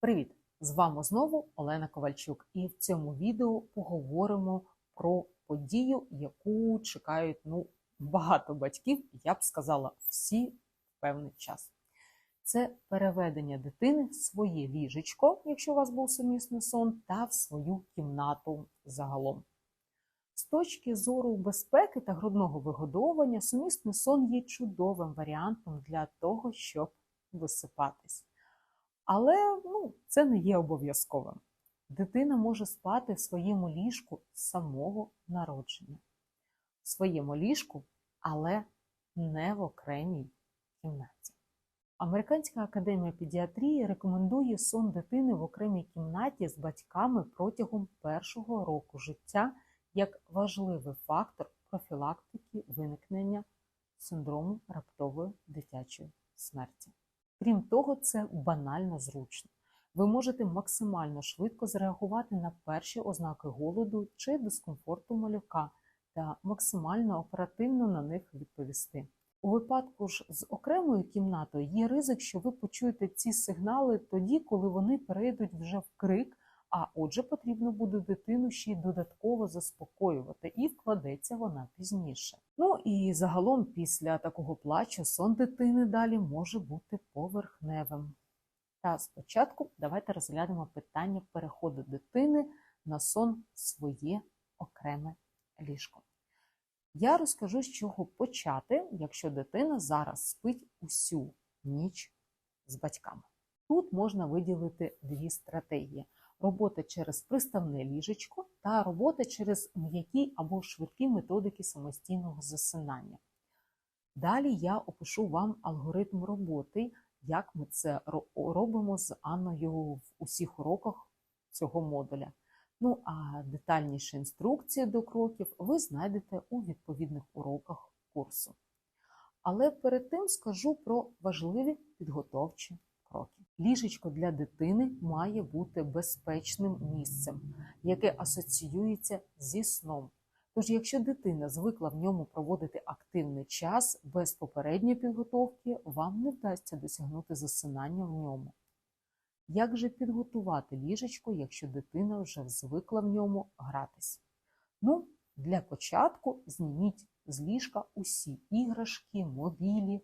Привіт! З вами знову Олена Ковальчук, і в цьому відео поговоримо про подію, яку чекають ну, багато батьків, я б сказала, всі в певний час. Це переведення дитини в своє ліжечко, якщо у вас був сумісний сон, та в свою кімнату загалом. З точки зору безпеки та грудного вигодовування, сумісний сон є чудовим варіантом для того, щоб висипатись. Але ну, це не є обов'язковим. Дитина може спати в своєму ліжку з самого народження. В своєму ліжку, але не в окремій кімнаті. Американська академія педіатрії рекомендує сон дитини в окремій кімнаті з батьками протягом першого року життя як важливий фактор профілактики виникнення синдрому раптової дитячої смерті. Крім того, це банально зручно. Ви можете максимально швидко зреагувати на перші ознаки голоду чи дискомфорту малюка та максимально оперативно на них відповісти. У випадку ж з окремою кімнатою є ризик, що ви почуєте ці сигнали тоді, коли вони перейдуть вже в крик, а отже, потрібно буде дитину ще й додатково заспокоювати, і вкладеться вона пізніше. Ну і загалом, після такого плачу, сон дитини далі може бути поверхневим. Та спочатку давайте розглянемо питання переходу дитини на сон в своє окреме ліжко. Я розкажу, з чого почати, якщо дитина зараз спить усю ніч з батьками. Тут можна виділити дві стратегії: робота через приставне ліжечко та робота через м'які або швидкі методики самостійного засинання. Далі я опишу вам алгоритм роботи, як ми це робимо з Анною в усіх уроках цього модуля. Ну а детальніші інструкції до кроків ви знайдете у відповідних уроках курсу. Але перед тим скажу про важливі підготовчі кроки. Ліжечко для дитини має бути безпечним місцем, яке асоціюється зі сном. Тож, якщо дитина звикла в ньому проводити активний час без попередньої підготовки, вам не вдасться досягнути засинання в ньому. Як же підготувати ліжечко, якщо дитина вже звикла в ньому гратись? Ну, для початку зніміть з ліжка усі іграшки, мобілі,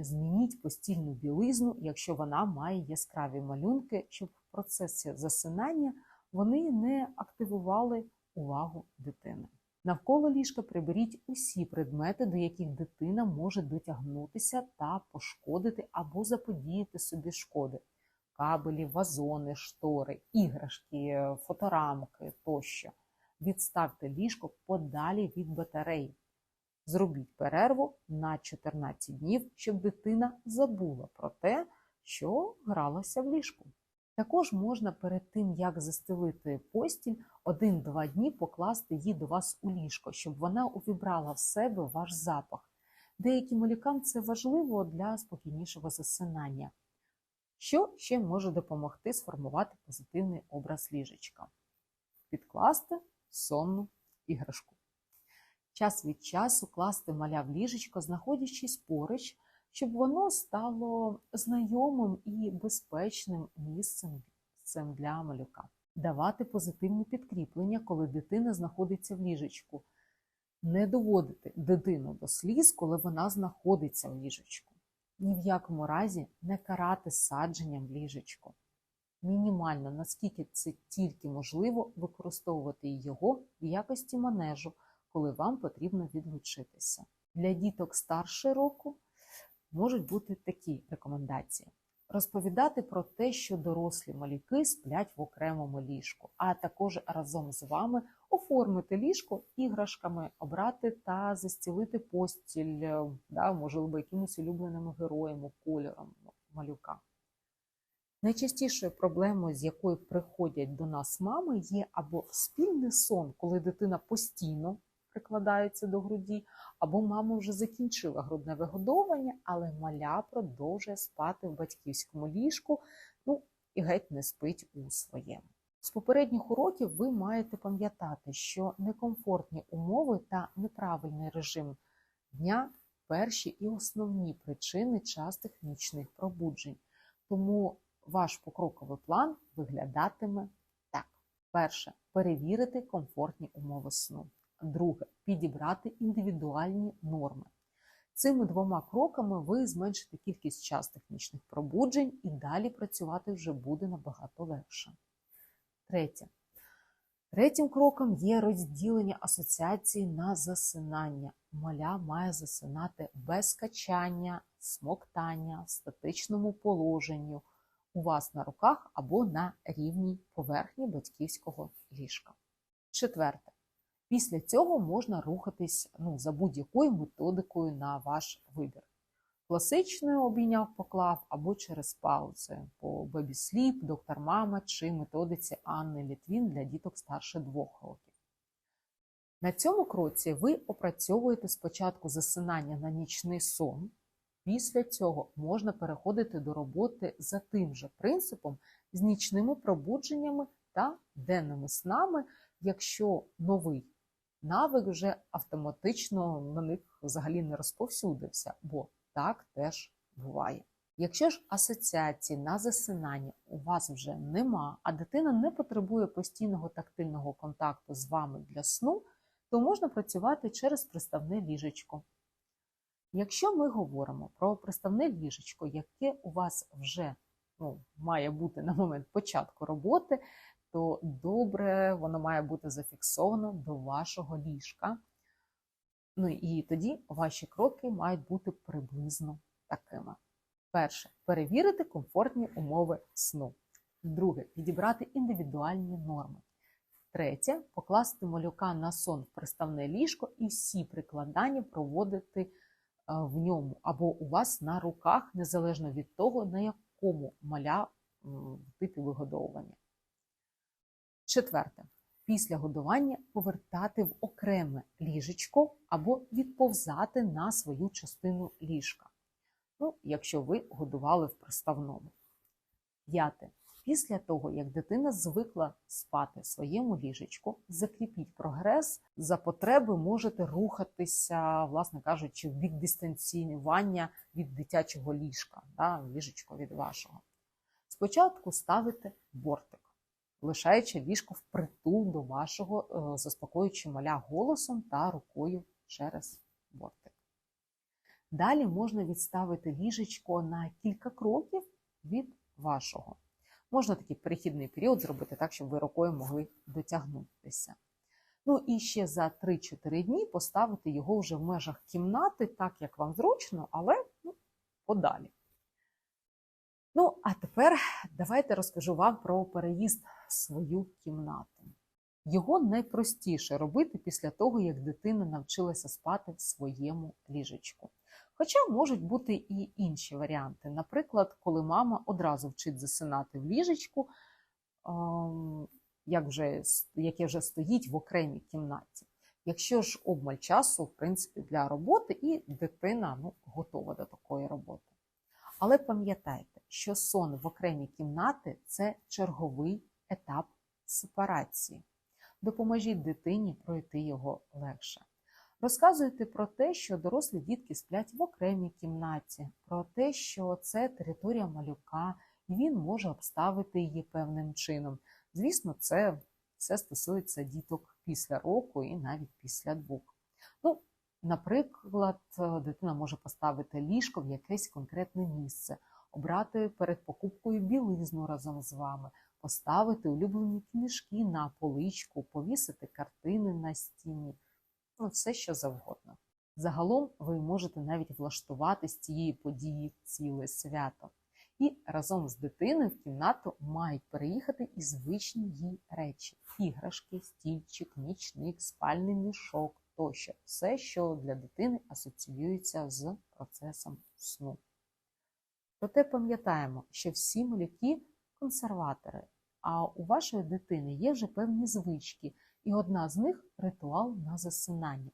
змініть постільну білизну, якщо вона має яскраві малюнки, щоб в процесі засинання вони не активували увагу дитини. Навколо ліжка приберіть усі предмети, до яких дитина може дотягнутися та пошкодити або заподіяти собі шкоди кабелі, вазони, штори, іграшки, фоторамки тощо. Відставте ліжко подалі від батареї. Зробіть перерву на 14 днів, щоб дитина забула про те, що гралася в ліжку. Також можна перед тим, як застелити постіль, один-два дні покласти її до вас у ліжко, щоб вона увібрала в себе ваш запах. Деяким малюкам це важливо для спокійнішого засинання. Що ще може допомогти сформувати позитивний образ ліжечка? Підкласти сонну іграшку. Час від часу класти маля в ліжечко, знаходячись поруч, щоб воно стало знайомим і безпечним місцем для малюка. Давати позитивне підкріплення, коли дитина знаходиться в ліжечку. Не доводити дитину до сліз, коли вона знаходиться в ліжечку ні в якому разі не карати садженням в ліжечко. Мінімально, наскільки це тільки можливо, використовувати його в якості манежу, коли вам потрібно відлучитися. Для діток старше року можуть бути такі рекомендації: розповідати про те, що дорослі малюки сплять в окремому ліжку, а також разом з вами оформити ліжко іграшками, обрати та застілити постіль, е, да, можливо, якимось улюбленими героями, кольором малюка. Найчастішою проблемою, з якою приходять до нас мами, є або спільний сон, коли дитина постійно прикладається до груді, або мама вже закінчила грудне вигодовування, але маля продовжує спати в батьківському ліжку, ну і геть не спить у своєму. З попередніх уроків ви маєте пам'ятати, що некомфортні умови та неправильний режим дня перші і основні причини частих нічних пробуджень. Тому ваш покроковий план виглядатиме так: перше перевірити комфортні умови сну. Друге підібрати індивідуальні норми. Цими двома кроками ви зменшите кількість частих нічних пробуджень і далі працювати вже буде набагато легше. Третє. Третім кроком є розділення асоціації на засинання. Маля має засинати без качання, смоктання, в статичному положенню у вас на руках або на рівній поверхні батьківського ліжка. Четверте. Після цього можна рухатись ну, за будь-якою методикою на ваш вибір. Класичною обійняв поклав або через паузи по Sleep, доктор Мама чи методиці Анни Літвін для діток старше двох років. На цьому кроці ви опрацьовуєте спочатку засинання на нічний сон. Після цього можна переходити до роботи за тим же принципом з нічними пробудженнями та денними снами, якщо новий навик вже автоматично на них взагалі не розповсюдився, бо так теж буває. Якщо ж асоціації на засинання у вас вже нема, а дитина не потребує постійного тактильного контакту з вами для сну, то можна працювати через приставне ліжечко. Якщо ми говоримо про приставне ліжечко, яке у вас вже ну, має бути на момент початку роботи, то добре воно має бути зафіксовано до вашого ліжка. Ну і тоді ваші кроки мають бути приблизно такими. Перше перевірити комфортні умови сну. Друге підібрати індивідуальні норми. Третє покласти малюка на сон в приставне ліжко і всі прикладання проводити е, в ньому або у вас на руках, незалежно від того, на якому маля типі вигодовування. Четверте. Після годування повертати в окреме ліжечко або відповзати на свою частину ліжка. Ну, якщо ви годували в приставному. П'яте. Після того, як дитина звикла спати в своєму ліжечку, закріпіть прогрес, за потреби можете рухатися, власне кажучи, в бік дистанціювання від дитячого ліжка, да, ліжечко від вашого. Спочатку ставите бортик лишаючи ліжко впритул до вашого, е, заспокоюючи маля голосом та рукою через бортик. Далі можна відставити ліжечко на кілька кроків від вашого. Можна такий перехідний період зробити так, щоб ви рукою могли дотягнутися. Ну і ще за 3-4 дні поставити його вже в межах кімнати, так як вам зручно, але ну, подалі. Ну, а тепер давайте розкажу вам про переїзд в свою кімнату. Його найпростіше робити після того, як дитина навчилася спати в своєму ліжечку. Хоча можуть бути і інші варіанти. Наприклад, коли мама одразу вчить засинати в ліжечку, ем, як вже, яке вже стоїть в окремій кімнаті. Якщо ж обмаль часу, в принципі, для роботи, і дитина ну, готова до такої роботи. Але пам'ятайте, що сон в окремій кімнати це черговий етап сепарації. Допоможіть дитині пройти його легше. Розказуйте про те, що дорослі дітки сплять в окремій кімнаті, про те, що це територія малюка, і він може обставити її певним чином. Звісно, це все стосується діток після року і навіть після двох. Ну, Наприклад, дитина може поставити ліжко в якесь конкретне місце, обрати перед покупкою білизну разом з вами, поставити улюблені книжки на поличку, повісити картини на стіні, ну все що завгодно. Загалом ви можете навіть влаштувати з цієї події ціле свято. І разом з дитиною в кімнату мають переїхати і звичні їй речі: іграшки, стільчик, нічник, спальний мішок тощо все, що для дитини асоціюється з процесом сну. Проте пам'ятаємо, що всі малюки консерватори, а у вашої дитини є вже певні звички, і одна з них ритуал на засинання.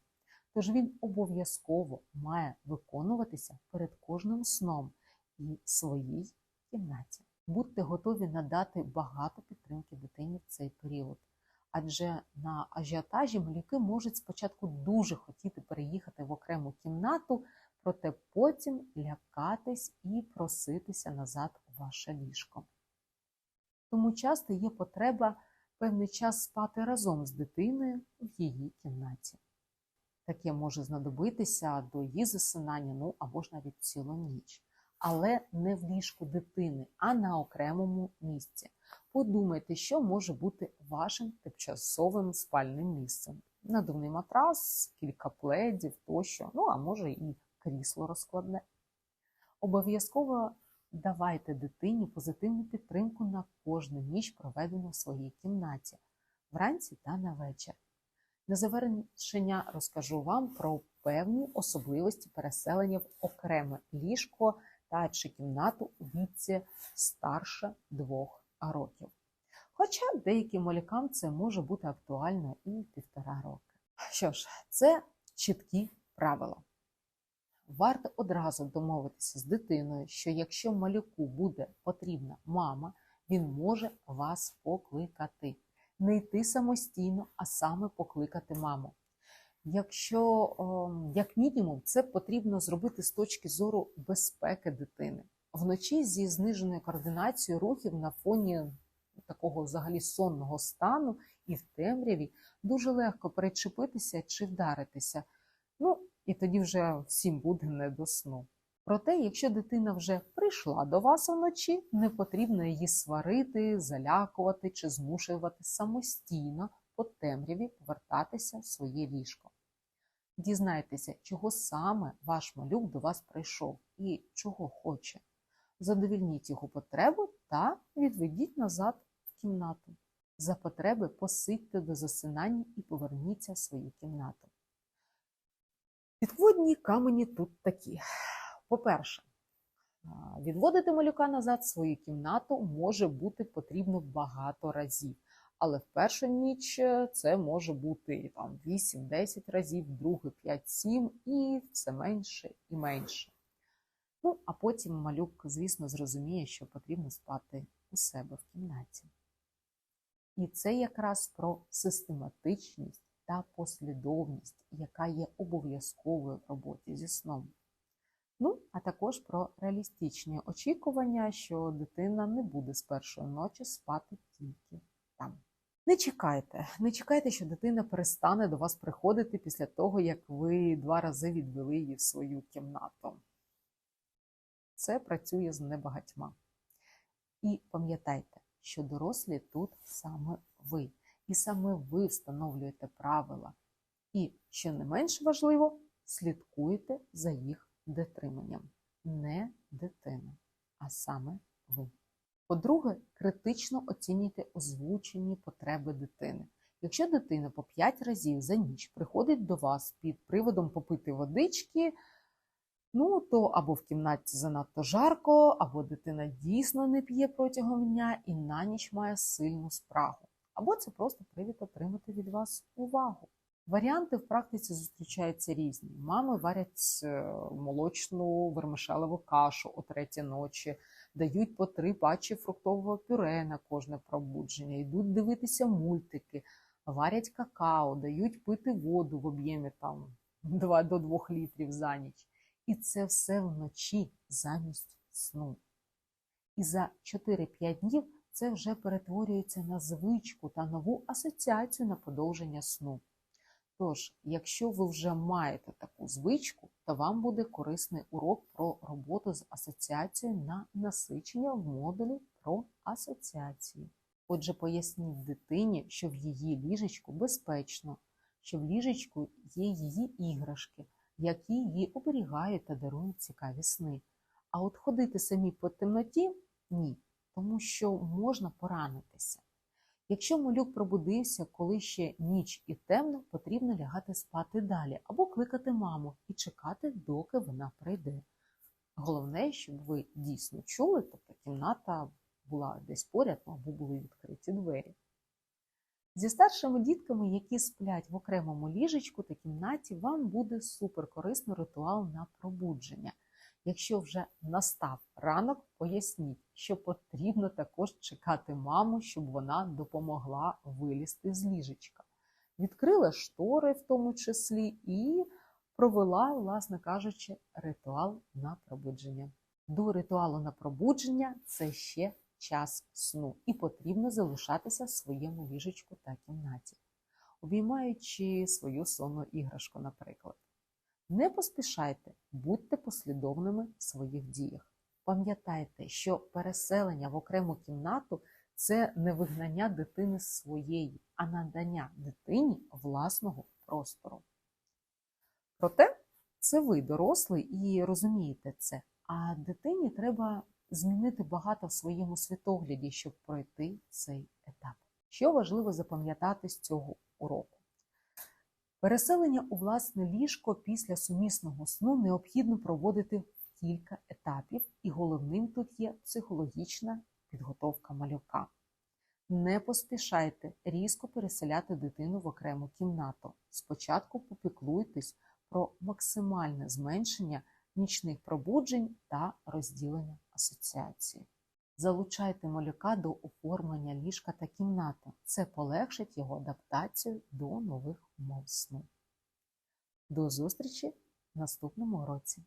Тож він обов'язково має виконуватися перед кожним сном і своїй кімнаті. Будьте готові надати багато підтримки дитині в цей період. Адже на ажіотажі малюки можуть спочатку дуже хотіти переїхати в окрему кімнату, проте потім лякатись і проситися назад у ваше ліжко. Тому часто є потреба певний час спати разом з дитиною в її кімнаті. Таке може знадобитися до її засинання, ну або ж навіть цілу ніч. Але не в ліжку дитини, а на окремому місці. Подумайте, що може бути вашим тимчасовим спальним місцем. Надувний матрас, кілька пледів тощо, ну а може і крісло розкладне. Обов'язково давайте дитині позитивну підтримку на кожну ніч, проведену в своїй кімнаті, вранці та на вечір. На завершення розкажу вам про певні особливості переселення в окреме ліжко та чи кімнату у віці старше двох років. Хоча деяким малюкам це може бути актуально і півтора роки. Що ж, це чіткі правила. Варто одразу домовитися з дитиною, що якщо малюку буде потрібна мама, він може вас покликати. Не йти самостійно, а саме покликати маму. Якщо, як мінімум, це потрібно зробити з точки зору безпеки дитини. Вночі зі зниженою координацією рухів на фоні такого взагалі сонного стану і в темряві дуже легко перечепитися чи вдаритися. І тоді вже всім буде не до сну. Проте, якщо дитина вже прийшла до вас вночі, не потрібно її сварити, залякувати чи змушувати самостійно по темряві повертатися в своє ліжко. Дізнайтеся, чого саме ваш малюк до вас прийшов і чого хоче. Задовільніть його потребу та відведіть назад в кімнату. За потреби посидьте до засинання і поверніться в свою кімнату. Підводні камені тут такі. По-перше, відводити малюка назад в свою кімнату може бути потрібно багато разів. Але в першу ніч це може бути там 8-10 разів, в другу 5-7 і все менше і менше. Ну, а потім малюк, звісно, зрозуміє, що потрібно спати у себе в кімнаті. І це якраз про систематичність та послідовність, яка є обов'язковою в роботі зі сном. Ну, а також про реалістичні очікування, що дитина не буде з першої ночі спати тільки там. Не чекайте, не чекайте, що дитина перестане до вас приходити після того, як ви два рази відвели її в свою кімнату. Це працює з небагатьма. І пам'ятайте, що дорослі тут саме ви. І саме ви встановлюєте правила. І, що не менш важливо, слідкуєте за їх дотриманням. Не дитина, а саме ви. По-друге, критично оцінюйте озвучені потреби дитини. Якщо дитина по 5 разів за ніч приходить до вас під приводом попити водички, ну то або в кімнаті занадто жарко, або дитина дійсно не п'є протягом дня і на ніч має сильну спрагу, або це просто привід отримати від вас увагу. Варіанти в практиці зустрічаються різні. Мами варять молочну вермишелеву кашу о третій ночі, дають по три пачі фруктового пюре на кожне пробудження, йдуть дивитися мультики, варять какао, дають пити воду в об'ємі там 2 до 2 літрів за ніч. І це все вночі замість сну. І за 4-5 днів це вже перетворюється на звичку та нову асоціацію на подовження сну. Тож, якщо ви вже маєте таку звичку, то вам буде корисний урок про роботу з асоціацією на насичення в модулі про асоціації. Отже, поясніть дитині, що в її ліжечку безпечно, що в ліжечку є її іграшки, які її оберігають та дарують цікаві сни. А от ходити самі по темноті ні, тому що можна поранитися. Якщо малюк пробудився, коли ще ніч і темно, потрібно лягати спати далі або кликати маму і чекати, доки вона прийде. Головне, щоб ви дійсно чули, тобто кімната була десь поряд, або були відкриті двері. Зі старшими дітками, які сплять в окремому ліжечку та кімнаті, вам буде суперкорисний ритуал на пробудження. Якщо вже настав ранок, поясніть, що потрібно також чекати маму, щоб вона допомогла вилізти з ліжечка. Відкрила штори, в тому числі, і провела, власне кажучи, ритуал на пробудження. До ритуалу на пробудження це ще час сну і потрібно залишатися в своєму ліжечку та кімнаті, обіймаючи свою сонну іграшку, наприклад. Не поспішайте, будьте послідовними в своїх діях. Пам'ятайте, що переселення в окрему кімнату це не вигнання дитини з своєї, а надання дитині власного простору. Проте це ви дорослий і розумієте це, а дитині треба змінити багато в своєму світогляді, щоб пройти цей етап. Що важливо запам'ятати з цього уроку? Переселення у власне ліжко після сумісного сну необхідно проводити в кілька етапів, і головним тут є психологічна підготовка малюка. Не поспішайте різко переселяти дитину в окрему кімнату. Спочатку попіклуйтесь про максимальне зменшення нічних пробуджень та розділення асоціації. Залучайте малюка до оформлення ліжка та кімнати. Це полегшить його адаптацію до нових умов сну. До зустрічі в наступному уроці!